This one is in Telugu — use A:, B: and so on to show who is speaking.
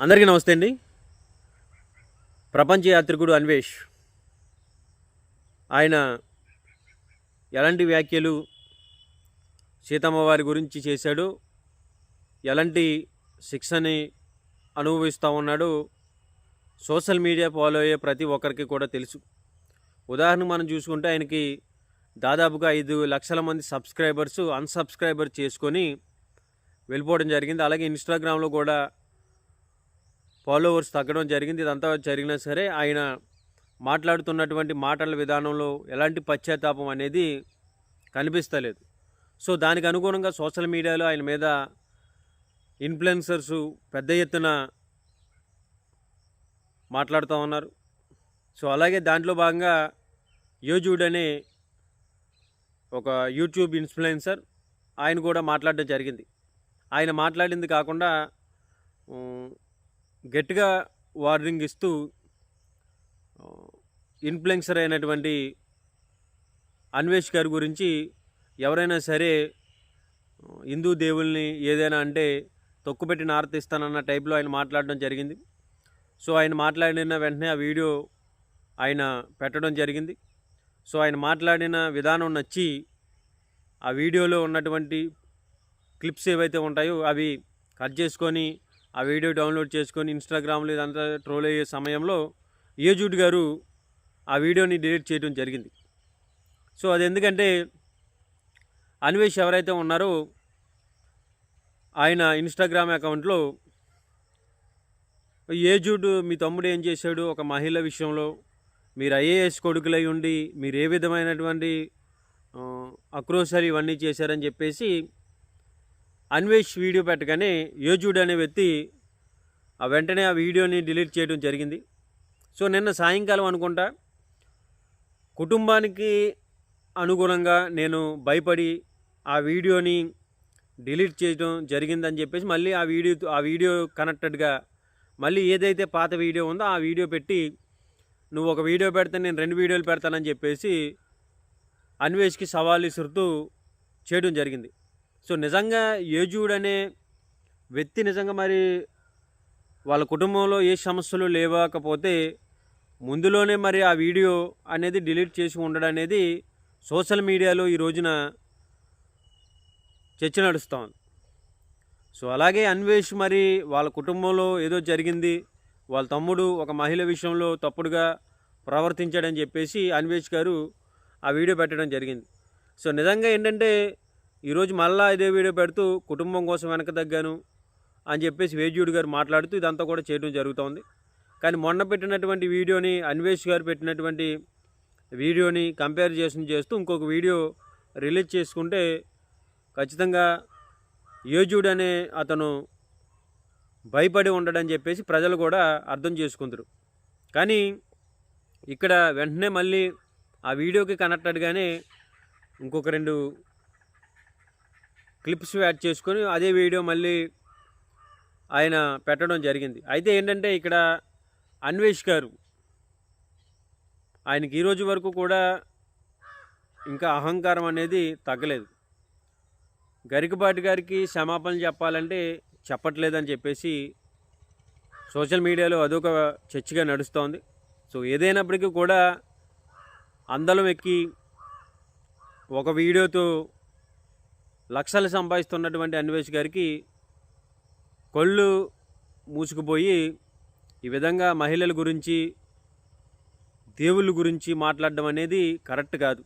A: అందరికీ నమస్తే అండి. ప్రపంచ యాత్రికుడు అన్వేష్. ఆయన ఎలాంటి వ్యాఖ్యలు సీతమ్మ వారి గురించి చేశాడు ఎలాంటి శిక్షని అనుభవిస్తూ ఉన్నాడు సోషల్ మీడియా ఫాలో అయ్యే ప్రతి ఒక్కరికి కూడా తెలుసు. ఉదాహరణ మనం చూసుకుంటే ఆయనకి దాదాపుగా ఐదు లక్షల మంది సబ్స్క్రైబర్స్ అన్సబ్స్క్రైబర్ చేసుకొని వెళ్ళిపోవడం జరిగింది. అలాగే ఇన్స్టాగ్రామ్లో కూడా ఫాలోవర్స్ తగ్గడం జరిగింది. ఇదంతా జరిగినా సరే ఆయన మాట్లాడుతున్నటువంటి మాటల విధానంలో ఎలాంటి పశ్చాత్తాపం అనేది కనిపిస్తలేదు. సో దానికి అనుగుణంగా సోషల్ మీడియాలో ఆయన మీద ఇన్ఫ్లుయెన్సర్స్ పెద్ద ఎత్తున మాట్లాడుతూ ఉన్నారు. సో అలాగే దాంట్లో భాగంగా యోజుడ్ అనే ఒక యూట్యూబ్ ఇన్ఫ్లుయెన్సర్ ఆయన కూడా మాట్లాడడం జరిగింది. ఆయన మాట్లాడింది కాకుండా గట్టిగా వార్నింగ్ ఇస్తూ ఇన్ఫ్లుయెన్సర్ అయినటువంటి అన్వేష్ గారి గురించి ఎవరైనా సరే హిందూ దేవుల్ని ఏదైనా అంటే తొక్కుపెట్టి నారతిస్తానన్న టైప్లో ఆయన మాట్లాడడం జరిగింది. సో ఆయన మాట్లాడిన వెంటనే ఆ వీడియో ఆయన పెట్టడం జరిగింది. సో ఆయన మాట్లాడిన విధానం నచ్చి ఆ వీడియోలో ఉన్నటువంటి క్లిప్స్ ఏవైతే ఉంటాయో అవి కట్ చేసుకొని ఆ వీడియో డౌన్లోడ్ చేసుకొని ఇన్స్టాగ్రామ్లో ఇదంతా ట్రోల్ అయ్యే సమయంలో ఏజూడ్ గారు ఆ వీడియోని డిలీట్ చేయడం జరిగింది. సో అది ఎందుకంటే అన్వేష్ ఎవరైతే ఉన్నారో ఆయన ఇన్స్టాగ్రామ్ అకౌంట్లో ఏజూడ్ మీ తమ్ముడు ఏం చేశాడు ఒక మహిళ విషయంలో మీరు ఐఏఎస్ కొడుకులై ఉండి మీరు ఏ విధమైనటువంటి అక్రోసరి ఇవన్నీ చేశారని చెప్పేసి అన్వేష్ వీడియో పెట్టగానే యోజుడ్ అనే వ్యక్తి ఆ వెంటనే ఆ వీడియోని డిలీట్ చేయడం జరిగింది. సో నిన్న సాయంకాలం అనుకుంటా కుటుంబానికి అనుగుణంగా నేను భయపడి ఆ వీడియోని డిలీట్ చేయడం జరిగిందని చెప్పేసి మళ్ళీ ఆ వీడియో ఆ వీడియో కనెక్టెడ్గా మళ్ళీ ఏదైతే పాత వీడియో ఉందో ఆ వీడియో పెట్టి నువ్వు ఒక వీడియో పెడితే నేను రెండు వీడియోలు పెడతానని చెప్పేసి అన్వేష్కి సవాల్ ఇసురుతూ చేయడం జరిగింది. సో నిజంగా ఏజూడ్ అనే వ్యక్తి నిజంగా మరి వాళ్ళ కుటుంబంలో ఏ సమస్యలు లేవకపోతే ముందులోనే మరి ఆ వీడియో అనేది డిలీట్ చేసి ఉండడం అనేది సోషల్ మీడియాలో ఈ రోజున చర్చ నడుస్తుంది సో అలాగే అన్వేష్ మరి వాళ్ళ కుటుంబంలో ఏదో జరిగింది వాళ్ళ తమ్ముడు ఒక మహిళ విషయంలో తప్పుడుగా ప్రవర్తించాడని చెప్పేసి అన్వేష్ గారు ఆ వీడియో పెట్టడం జరిగింది. సో నిజంగా ఏంటంటే ఈరోజు మళ్ళా ఇదే వీడియో పెడుతూ కుటుంబం కోసం వెనక తగ్గాను అని చెప్పేసి వేజ్యుడు గారు మాట్లాడుతూ ఇదంతా కూడా చేయడం జరుగుతోంది. కానీ మొన్న పెట్టినటువంటి వీడియోని అన్వేష్ గారు పెట్టినటువంటి వీడియోని కంపేర్ చేసి చేస్తూ ఇంకొక వీడియో రిలీజ్ చేసుకుంటే ఖచ్చితంగా యోజుడు అనే అతను భయపడి ఉండడని చెప్పేసి ప్రజలు కూడా అర్థం చేసుకుందరు కానీ ఇక్కడ వెంటనే మళ్ళీ ఆ వీడియోకి కనెక్టెడ్గానే ఇంకొక రెండు క్లిప్స్ యాడ్ చేసుకొని అదే వీడియో మళ్ళీ ఆయన పెట్టడం జరిగింది. అయితే ఏంటంటే ఇక్కడ అన్వేష్ గారు ఆయనకి ఈరోజు వరకు కూడా ఇంకా అహంకారం అనేది తగ్గలేదు. గరికపాటి గారికి క్షమాపణలు చెప్పాలంటే చెప్పట్లేదని చెప్పేసి సోషల్ మీడియాలో అదొక చర్చగా నడుస్తోంది. సో ఏదైనప్పటికీ కూడా అందలం ఎక్కి ఒక వీడియోతో లక్షలు సంపాదిస్తున్నటువంటి అన్వేష్ గారికి కళ్ళు మూసుకుపోయి ఈ విధంగా మహిళల గురించి దేవుళ్ళ గురించి మాట్లాడడం అనేది కరెక్ట్ కాదు.